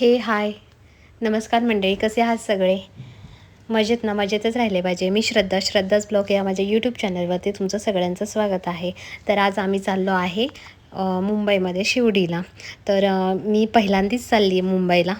हे हाय. नमस्कार मंडळी कसे आहात सगळे? मजेत ना मजेतच राहिले पाहिजे. मी श्रद्धा श्रद्धाच ब्लॉग या माझ्या यूट्यूब चॅनलवरती तुमचं सगळ्यांचं स्वागत आहे. तर आज आम्ही चाललो आहे मुंबईमध्ये शिवडीला तर मी पहिल्यांदाच चालली आहे मुंबईला.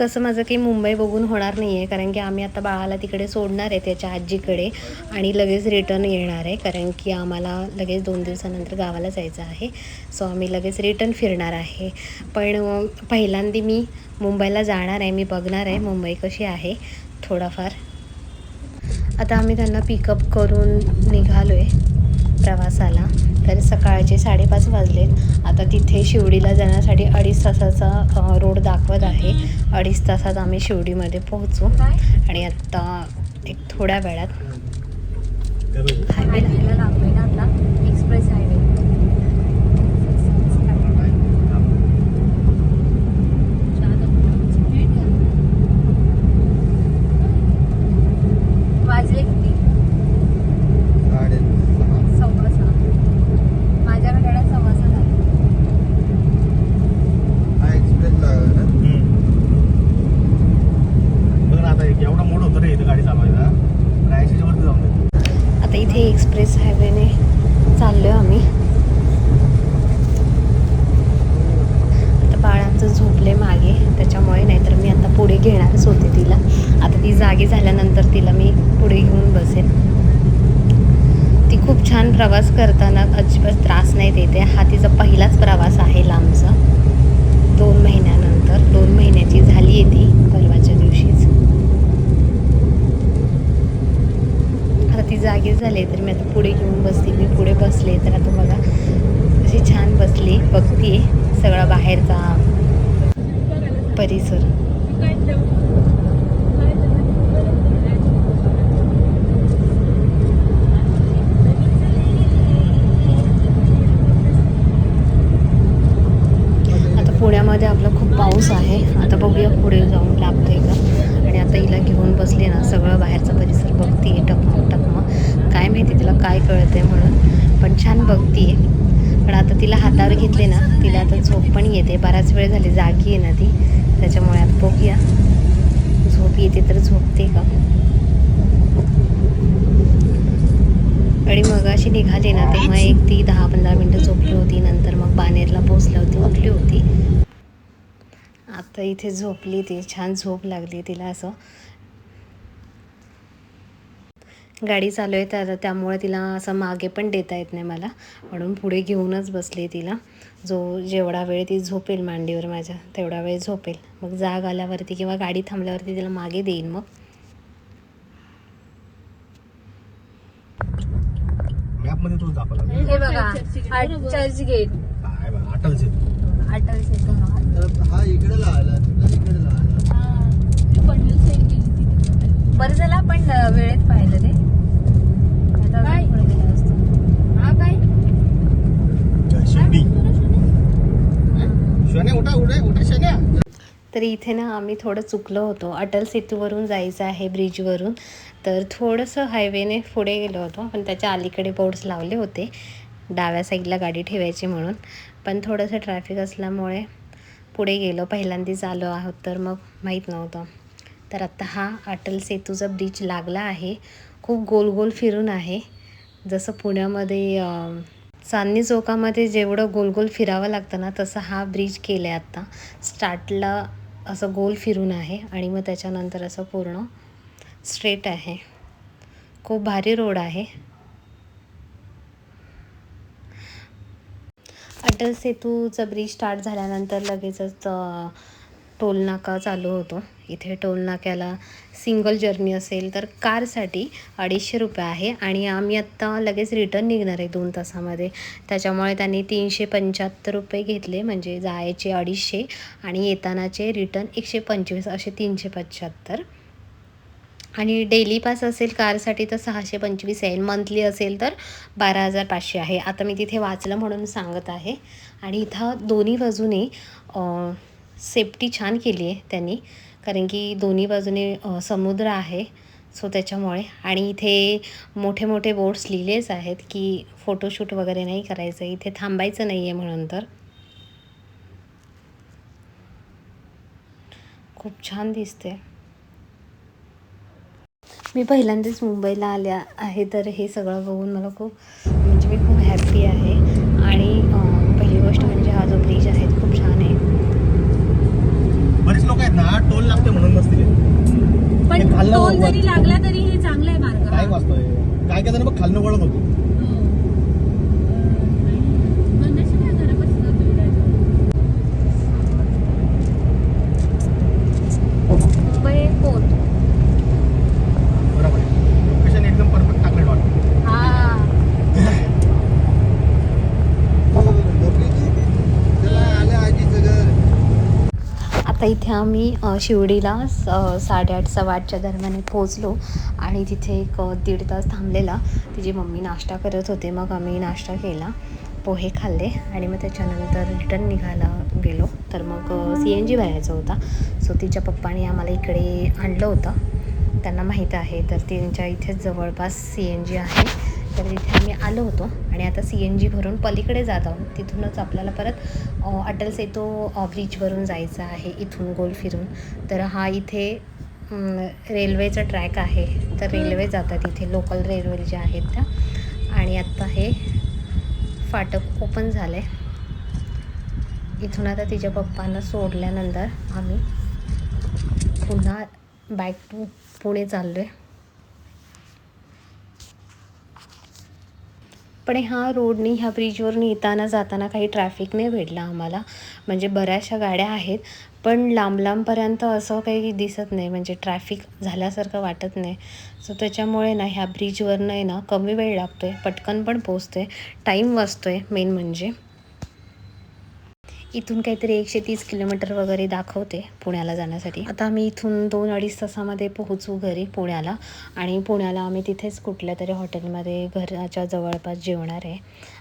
तसं माझं काही मुंबई बघून होणार नाही आहे कारण की आम्ही आता बाळाला तिकडे सोडणार आहे त्याच्या आजीकडे आणि लगेच रिटर्न येणार आहे कारण की आम्हाला लगेच दोन दिवसानंतर गावाला जायचं आहे. सो आम्ही लगेच रिटर्न फिरणार आहे. पण पहिल्यांदा मी मुंबईला जाणार आहे मी बघणार आहे मुंबई कशी आहे थोडाफार. आता आम्ही त्यांना पिकअप करून निघालो आहे प्रवासाला. तर सकाळचे साडेपाच वाजलेत. आता तिथे शिवडीला जाण्यासाठी अडीच तासाचा रोड दाखवत आहे. अडीच तासात आम्ही शिवडीमध्ये पोहोचू. आणि आत्ता एक थोड्या वेळात हायवे एक्सप्रेस हायवे वाजले किती सव्वा सहा माझ्या घड्याळात सव्वा सहा झाले बघ ना आता एवढा मोड होतं रे इथं गाडी चालवायला रायशीच्या वरती जाऊन दे. आता इथे एक्सप्रेस हायवेने चाललो आहे आम्ही. आता बाळांचं झोपले मागे त्याच्यामुळे नाहीतर मी आता पुढे घेणारच होते तिला. आता ती जागी झाल्यानंतर तिला मी पुढे घेऊन बसेन. ती खूप छान प्रवास करताना अजिबात त्रास नाही देते. हा तिचा पहिलाच प्रवास आहे लांबचा. दोन महिन्यानंतर दोन महिन्याची झाली आहे ती परवा दिवशीच आता ती जागे झाले तर मी आता पुढे घेऊन बसली. मी पुढे बसले तर आता बघा अशी छान बसली. बघते सगळा बाहेरचा परिसर. आता पुण्यामध्ये आपला खूप पाऊस आहे. आता बघूया पुढे जाऊन लागतोय का. आणि आता हिला घेऊन बसले ना सगळं बाहेरचा परिसर बघते टकमक टकमक. काय माहिती तिला काय कळतंय म्हणून. पण छान बघतीये. पण आता तिला हातावर घेतले ना तिला आता झोप पण येते. बराच वेळ झाली जागी आहे ना ती. त्याच्यामुळे आता बघूया. झोप येते तर झोपते का? आणि मग अशी निघाली ना तेव्हा एक ती दहा पंधरा मिनटं झोपली होती. नंतर मग बानेरला पोचल्या होती उठली होती. आता इथे झोपली ती. छान झोप लागली तिला असं. गाडी चालू आहे तर त्यामुळे तिला असं मागे पण देता येत नाही मला. म्हणून पुढे घेऊनच बसले तिला. जो जेवढा वेळ ती झोपेल मांडीवर माझ्या तेवढा वेळ झोपेल. मग जाग आल्यावरती किंवा गाडी थांबल्यावरती तिला मागे देईन मग. हे बघा गेट अटल सेतू हा इकडे लावला इकडे लावला बरं झालं आपण वेळेत पाहिलं ते आता अजून पुढे गेलं असतं. शिर्डी शन्या उठा उठे उठा शन्या तर इथे ना आम्ही थोडं चुकलो होतो. अटल सेतूवरून जायचं आहे ब्रिजवरून. तर थोडंसं हायवेने पुढे गेलो होतो पण त्याच्या अलीकडे बोर्ड्स लावले होते. डाव्या साईडला गाडी ठेवायची म्हणून. पण थोडंसं ट्रॅफिक असल्यामुळे पुढे गेलो. पहिल्यांदाच आलो आहोत तर मग माहीत नव्हतं. तर आत्ता हा अटल सेतूचा ब्रिज लागला आहे. खूप गोल गोल फिरून आहे. जसं पुण्यामध्ये चांदणी चौकामध्ये जेवढं गोल गोल फिरावं लागतं ना तसं हा ब्रिज केला आहे आत्ता स्टार्टला असं गोल फिरून आहे आणि मग त्याच्यानंतर असं पूर्ण स्ट्रेट आहे. खूप भारी रोड आहे. अटल सेतूचा ब्रिज स्टार्ट झाल्यानंतर लगेचच टोलनाका चालू होतो. इथे टोलनाक्याला सिंगल जर्नी असेल तर कारसाठी अडीचशे रुपये आहे आणि आम्ही आत्ता लगेच रिटर्न निघणार आहे दोन तासामध्ये. त्याच्यामुळे त्यांनी तीनशे पंच्याहत्तर रुपये घेतले म्हणजे जायचे अडीचशे आणि येतानाचे रिटर्न एकशे पंचवीस असे तीनशे पंच्याहत्तर. आणि डेली पास असेल कारसाठी तर सहाशे पंचवीस आहे. मंथली असेल तर बारा हजार पाचशे आहे. आता मी तिथे वाचलं म्हणून सांगत आहे. आणि इथं दोन्ही बाजूने सेफ्टी छान केली आहे त्यांनी. कारण की दोन्ही बाजूने समुद्र आहे. सो त्याच्यामुळे. आणि इथे मोठे मोठे बोर्ड्स लिहिलेच आहेत की फोटोशूट वगैरे नाही करायचं. इथे थांबायचं नाही आहे म्हणून तर. खूप छान दिसते. मी पहिल्यांदाच मुंबईला आल्या आहे तर हे सगळं बघून मला खूप म्हणजे मी खूप हॅप्पी आहे. आणि पहिली गोष्ट म्हणजे हा जो ब्रिज आहे खूप छान आहे. बरेच लोक आहेत ना टोल लागते म्हणून नसतील हे पण टोल. जरी लागला तरी हे चांगलं आहे मार्ग. काय वाचतोय? काय काय जण बघ खालनं वळत होतो हो. पण नशीब आहे घरापासून जातो इलाज. मुंबई पोर्ट बरोबर आहे लोकेशन एकदम परफेक्ट टाकलं डॉट हा डोक्याची चला आलं आजीचं घर आता इथे आम्ही शिवडीला स- साडेआठ सव्वा आठच्या दरम्यान पोहोचलो. आणि तिथे एक दीड तास थांबलेला. तिची मम्मी नाश्ता करत होते. मग आम्ही नाश्ता केला. पोहे खाल्ले. आणि मग त्याच्यानंतर रिटर्न निघायला गेलो. तर मग सी एन जी भरायचा होता. सो तिच्या पप्पाने आम्हाला इकडे आणलं होतं. त्यांना माहीत आहे. तर त्यांच्या इथेच जवळपास सी एन जी आहे. तर तिथे आम्ही आलो होतो आणि आता सी एन जी भरून पलीकडे जात आहोत. तिथूनच आपल्याला परत अटल सेतू ब्रिजवरून जायचं आहे इथून गोल फिरून. तर हा इथे रेल्वेचा ट्रॅक आहे. तर रेल्वे जातात इथे. लोकल रेल्वे ज्या आहेत त्या. आणि आत्ता हे फाटक ओपन झालं आहे इथून आता तिच्या पप्पांना सोडल्यानंतर आम्ही पुन्हा बॅक टू पुणे चाललो आहे पण ह्या रोडनी ह्या ब्रिजवरून येताना जाताना काही ट्रॅफिक नाही भेटला आम्हाला. म्हणजे बऱ्याचशा गाड्या आहेत पण लांब लांबपर्यंत असं काही दिसत नाही. म्हणजे ट्रॅफिक झाल्यासारखं वाटत नाही. सो त्याच्यामुळे ना ह्या ब्रिजवरनं आहे ना कमी वेळ लागतो आहे पटकन पण पोचतो आहे टाईम वाचतो आहे मेन म्हणजे. इथून काहीतरी एकशे तीस किलोमीटर वगैरे दाखवते पुण्याला जाण्यासाठी. आता आम्ही इथून दोन अडीच तासामध्ये पोहोचू घरी पुण्याला. आणि पुण्याला आम्ही तिथेच कुठल्या तरी हॉटेलमध्ये घराच्या जवळपास जेवणार आहे.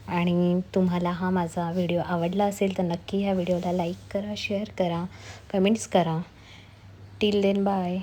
आणि तुम्हाला हा माझा व्हिडिओ आवडला असेल तर नक्की ह्या व्हिडिओला लाईक करा शेअर करा कमेंट्स करा. Till then bye.